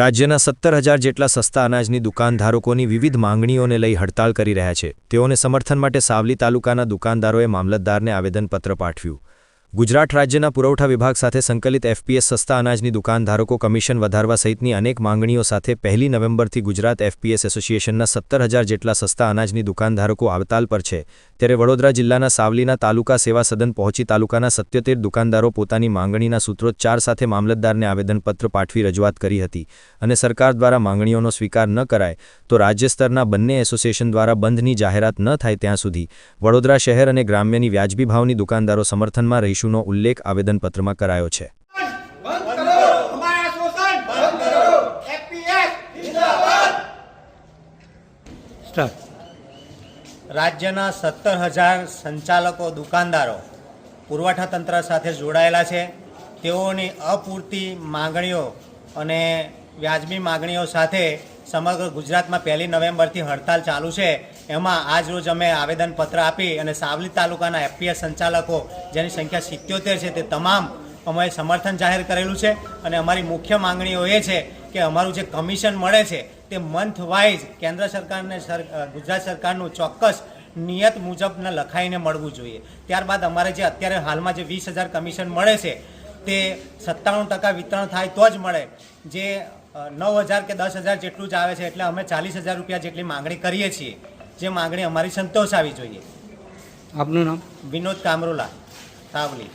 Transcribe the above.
રાજ્યના સત્તર હજાર જેટલા સસ્તા અનાજની દુકાનધારકોની વિવિધ માંગણીઓને લઈ હડતાળ કરી રહ્યા છે. તેઓને સમર્થન માટે સાવલી તાલુકાના દુકાનદારોએ મામલતદારને આવેદનપત્ર પાઠવ્યું. ગુજરાત રાજ્યના પુરવઠા વિભાગ સાથે સંકલિત એફપીએસ સસ્તા અનાજની દુકાનધારકો કમિશન વધારવા સહિતની અનેક માંગણીઓ સાથે પહેલી નવેમ્બરથી ગુજરાત એફપીએસ એસોસિએશનના સત્તર હજાર જેટલા સસ્તા અનાજની દુકાનધારકો આવતાલ પર છે. ત્યારે વડોદરા જિલ્લાના સાવલીના તાલુકા સેવા સદન પહોંચી તાલુકાના સત્યોતેર દુકાનદારો પોતાની માંગણીના સૂત્રોચ્ચાર સાથે મામલતદારને આવેદનપત્ર પાઠવી રજૂઆત કરી હતી અને સરકાર દ્વારા માંગણીઓનો સ્વીકાર ન કરાય તો રાજ્ય સ્તરના બંને એસોસિએશન દ્વારા બંધની જાહેરાત ન થાય ત્યાં સુધી વડોદરા શહેર અને ગ્રામ્યની વ્યાજબી ભાવની દુકાનદારો સમર્થનમાં રહીશુનો ઉલ્લેખ આવેદનપત્રમાં કરાયો છે. બંધ કરો અમારા શોષણ બંધ કરો એફપીએસ જિંદાબાદ સ્ટાર્ટ. રાજ્યના સત્તર હજાર સંચાલકો દુકાનદારો પુરવઠા તંત્ર સાથે જોડાયેલા છે. તેઓની અપૂરતી માંગણીઓ અને વ્યાજબી માંગણીઓ સાથે સમગ્ર ગુજરાતમાં પહેલી નવેમ્બરથી હડતાલ ચાલુ છે. એમાં આજ રોજ અમે આવેદનપત્ર આપી અને સાવલી તાલુકાના એફપીએસ સંચાલકો, જેની સંખ્યા સિત્યોતેર છે, તે તમામ અમે સમર્થન જાહેર કરેલું છે. અને અમારી મુખ્ય માંગણીઓ એ છે કે અમારું જે કમિશન મળે છે, તે મંથ વાઇઝ કેન્દ્ર સરકારને સર ગુજરાત સરકારનું ચોક્કસ નિયત મુજબને લખાઈને મળવું જોઈએ. ત્યારબાદ અમારે જે અત્યારે હાલમાં જે વીસ હજાર કમિશન મળે છે, તે સત્તાણું ટકા વિતરણ થાય તો જ મળે. જે નવ હજાર કે દસ હજાર જેટલું જ આવે છે એટલે અમે ચાલીસ હજાર રૂપિયા જેટલી માંગણી કરીએ છીએ. જે માંગણી અમારી સંતોષ આવી જોઈએ. આપનું નામ? વિનોદ કામરોલા સાવલી